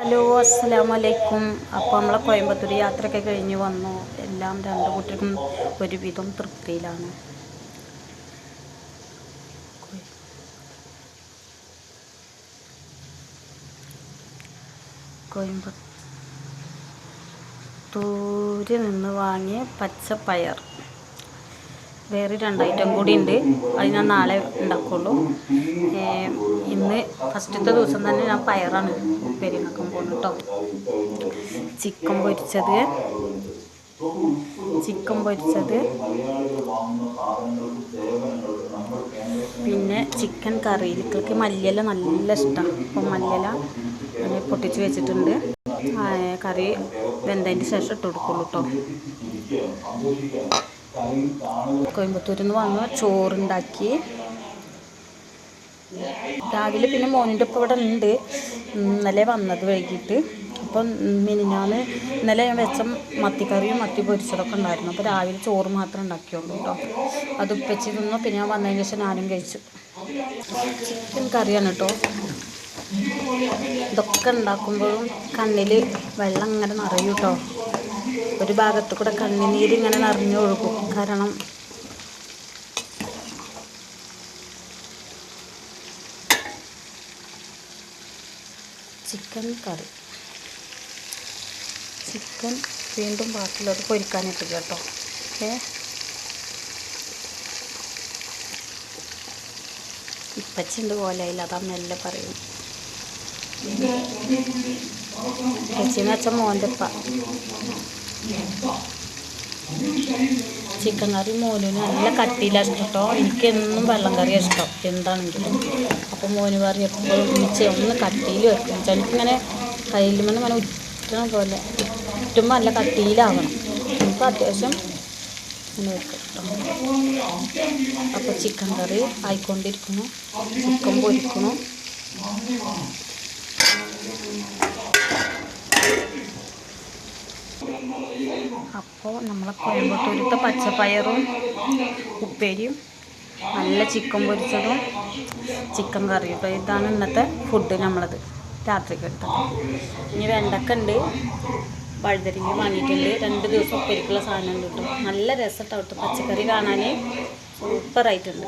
Hello അസ്സാം വലൈക്കും അപ്പോൾ നമ്മളെ കോയമ്പത്തൂർ യാത്രയൊക്കെ കഴിഞ്ഞ് വന്നു. എല്ലാം രണ്ട് കുട്ടികൾക്കും ഒരുവിധം തൃപ്തിയിലാണ്. കോയമ്പത്തൂര് നിന്ന് വാങ്ങിയ പച്ചപ്പയർ. വേറെ രണ്ട് ഐറ്റം കൂടി ഉണ്ട്. അത് ഞാൻ നാളെ ഉണ്ടാക്കുള്ളൂ. ഇന്ന് ഫസ്റ്റത്തെ ദിവസം തന്നെ ഞാൻ പയറാണ് ഉപ്പേരി ഉണ്ടാക്കാൻ പോകുന്നത് കേട്ടോ ചിക്കൻ പൊരിച്ചത്. ചിക്കൻ പൊരിച്ചത്. പിന്നെ ചിക്കൻ കറി. കറിയിലേക്ക് മല്ലിയില നല്ല ഇഷ്ടമാണ് അപ്പോൾ മല്ലിയില പൊട്ടിച്ച് വെച്ചിട്ടുണ്ട്. കറി വെന്തതിന് ശേഷം ഇട്ട് കൊടുക്കുള്ളൂ കേട്ടോ കോയമ്പത്തൂരിൽ നിന്ന് വന്ന് ചോറുണ്ടാക്കി. രാവിലെ പിന്നെ മോനിന്റെ ഒപ്പം ഇവിടെ ഉണ്ട്. ഇന്നലെ വന്നത് വൈകിട്ട്. അപ്പം മിനിഞ്ഞാന്ന് ഇന്നലെ ഞാൻ വെച്ച മത്തിക്കറിയും മത്തി പൊരിച്ചതൊക്കെ ഉണ്ടായിരുന്നു. അപ്പോൾ രാവിലെ ചോറ് മാത്രമേ ഉണ്ടാക്കിയുള്ളൂ കേട്ടോ. അത് ഉപ്പച്ച് തിന്നു. പിന്നെ ഞാൻ വന്നതിന് ശേഷം ഞാനും കഴിച്ചു. ചിക്കൻ കറിയാണ് കേട്ടോ. ഇതൊക്കെ ഉണ്ടാക്കുമ്പോഴും കണ്ണിൽ വെള്ളം അങ്ങനെ നിറയും ഒരു ഭാഗത്ത് കൂടെ ഇങ്ങനെ നിറഞ്ഞൊഴുകും കാരണം ചിക്കൻ കറി. ചിക്കൻ വീണ്ടും ബാക്കിയുള്ളത് പൊരിക്കാനിട്ട് കേട്ടോ. ഏ? ഇപ്പച്ചുണ്ട് പോലെയില്ല അതാ മെല്ലെ പറയും. ചേച്ചിന്ന് വെച്ചാൽ മോന്റെ ചിക്കൻ കറി മോനുന് നല്ല കട്ടിയിലാണ് കേട്ടോ. എനിക്ക് എന്നും വെള്ളം കറി ഇഷ്ടം. എന്താണെങ്കിലും. അപ്പോൾ മോന് കറി എപ്പോഴും ഒന്ന് കട്ടിയിൽ വെക്കും എനിക്കിങ്ങനെ കയ്യിലുമെന്ന് ഇങ്ങനെ ഉറ്റണ പോലെ ഉറ്റുമ്പോൾ നല്ല കട്ടിയിലാവണം. എനിക്ക് അത്യാവശ്യം ഇങ്ങനെ ചിക്കൻ കറി ആയിക്കൊണ്ടിരിക്കുന്നു. ചിക്കൻ പൊരിക്കുന്നു. അപ്പോൾ നമ്മൾ കോയമ്പത്തൂരത്തെ പച്ചപ്പയറും ഉപ്പേരിയും നല്ല ചിക്കൻ പൊരിച്ചതും ചിക്കൻ കറിയും അപ്പോൾ ഇതാണ് ഇന്നത്തെ ഫുഡ് നമ്മളത് രാത്രിക്ക് എടുത്തത്. ഇനി വെണ്ടക്ക ഉണ്ട് വഴുതരിങ്ങ വാങ്ങിയിട്ടുണ്ട്. രണ്ട് ദിവസം ഉപ്പേരിക്കുള്ള സാധനം ഉണ്ട് കേട്ടോ. നല്ല രസമായിട്ട് അവിടുത്തെ പച്ചക്കറി കാണാൻ. സൂപ്പറായിട്ടുണ്ട്.